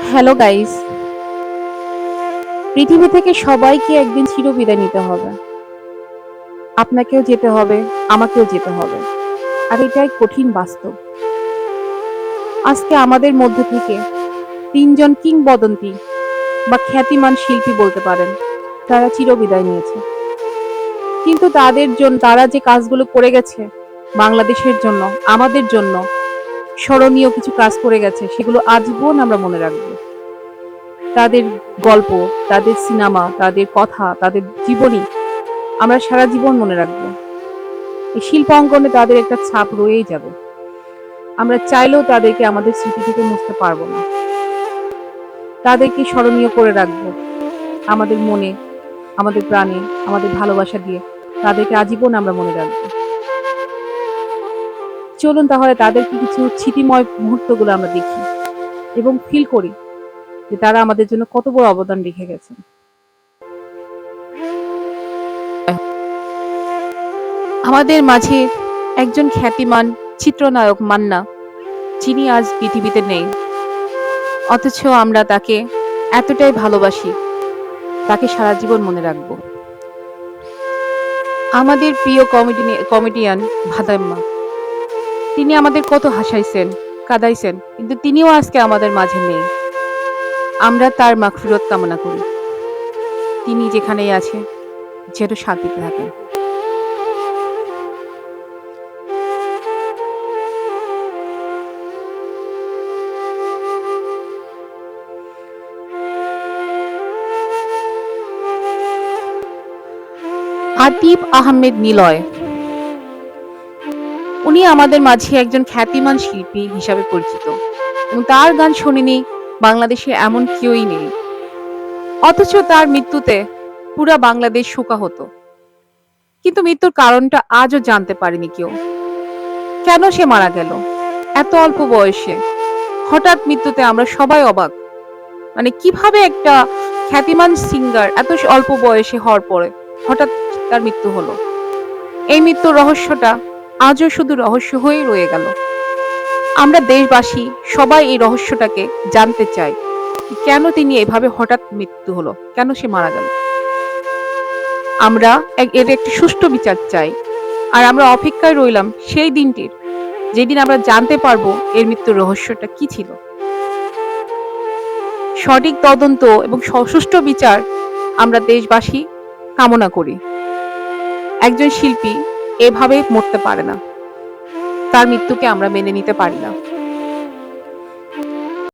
Hello guys পৃথিবী থেকে সবাইকে একদিন চিরবিদায় নিতে হবে। আপনাকেও যেতে হবে, আমাকেও যেতে হবে। আর এটাই কঠিন বাস্তব। আজকে আমাদের মধ্যে থেকে তিনজন কিংবদন্তি বা খ্যাতিমান শিল্পী বলতে পারেন, তারা চিরবিদায় নিয়েছে। কিন্তু তাদের জন্য তারা যে কাজগুলো করে গেছে, বাংলাদেশের জন্য, আমাদের জন্য স্মরণীয় কিছু কাজ করে গেছে, সেগুলো আজীবন আমরা মনে রাখব। তাদের গল্প, তাদের সিনেমা, তাদের কথা, তাদের জীবনী আমরা সারা জীবন মনে রাখব। এই শিল্পাঙ্গনে তাদের একটা ছাপ রয়েই যাবে। আমরা চাইলেও তাদেরকে আমাদের স্মৃতি থেকে মুছতে পারব না। তাদেরকে স্মরণীয় করে রাখব। আমাদের মনে, আমাদের প্রাণে, আমাদের ভালোবাসা দিয়ে তাদেরকে আজীবন আমরা মনে রাখব। চলুন তাহলে তাদেরকে কিছু স্মৃতিময় মুহূর্তগুলো আমরা দেখি এবং ফিল করি যে তারা আমাদের জন্য কত বড় অবদান রেখে গেছেন। আমাদের মাঝে একজন খ্যাতিমান চিত্রনায়ক মান্না, যিনি আজ পৃথিবীতে নেই। অথচ আমরা তাকে এতটাই ভালোবাসি, তাকে সারা জীবন মনে রাখব। আমাদের প্রিয় কমেডি কমেডিয়ান ভাদাম্মা তিনি আমাদের কত হাসাইছেন, কাদাইছেন, কিন্তু তিনিও আজকে আমাদের মাঝে নেই। আমরা তার মাগফিরত কামনা করি। তিনি যেখানেই আছে, যেন শান্তিতে থাকেন। আতিফ আহমেদ নিলয় উনি আমাদের মাঝে একজন খ্যাতিমান শিল্পী হিসাবে পরিচিত। এবং তার গান শুনিনি, বাংলাদেশে এমন কেউই নেই। অথচ তার মৃত্যুতে পুরা বাংলাদেশ শোকা হতো। কিন্তু মৃত্যুর কারণটা আজও জানতে পারেনি কেউ। কেন সে মারা গেল? এত অল্প বয়সে। হঠাৎ মৃত্যুতে আমরা সবাই অবাক। মানে কীভাবে একটা খ্যাতিমান সিঙ্গার এত অল্প বয়সে হওয়ার পরে হঠাৎ তার মৃত্যু হলো? এই মৃত্যুর রহস্যটা আজও শুধু রহস্য হয়েই রয়ে গেল। আমরা দেশবাসী সবাই এই রহস্যটাকে জানতে চাই কেন তিনি এভাবে হঠাৎ মৃত্যু হলো? কেন সে মারা গেল? আমরা এর একটি সুষ্ঠু বিচার চাই, আর আমরা অপেক্ষায় রইলাম সেই দিনটির, যেদিন আমরা জানতে পারব এর মৃত্যুর রহস্যটা কি ছিল। সঠিক তদন্ত এবং সুষ্ঠু বিচার আমরা দেশবাসী কামনা করি। একজন শিল্পী এভাবে মরতে পারে না। তার মৃত্যুকে আমরা মেনে নিতে পারি না।